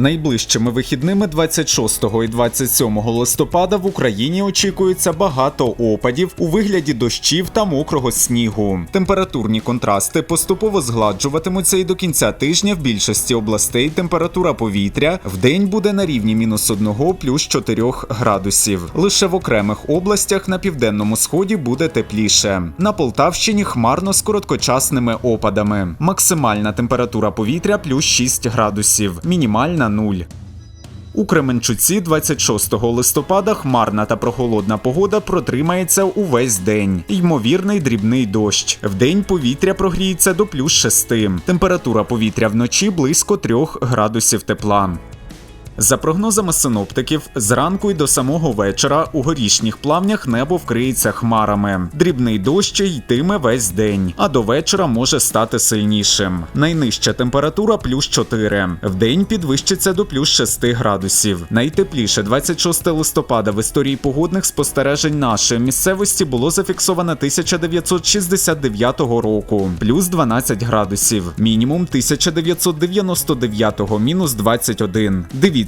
Найближчими вихідними 26 і 27 листопада в Україні очікується багато опадів у вигляді дощів та мокрого снігу. Температурні контрасти поступово згладжуватимуться і до кінця тижня в більшості областей температура повітря в день буде на рівні мінус 1 плюс 4 градусів. Лише в окремих областях на південному сході буде тепліше. На Полтавщині хмарно з короткочасними опадами. Максимальна температура повітря плюс 6 градусів, мінімальна 0. У Кременчуці 26 листопада хмарна та прохолодна погода протримається увесь день. Ймовірний дрібний дощ. Вдень повітря прогріється до плюс 6. Температура повітря вночі близько 3 градусів тепла. За прогнозами синоптиків, зранку й до самого вечора у горішніх плавнях небо вкриється хмарами. Дрібний дощ йтиме весь день, а до вечора може стати сильнішим. Найнижча температура плюс 4. Вдень підвищиться до плюс 6 градусів. Найтепліше 26 листопада в історії погодних спостережень нашої місцевості було зафіксовано 1969 року, плюс 12 градусів. Мінімум 1999 мінус 21. Дивіться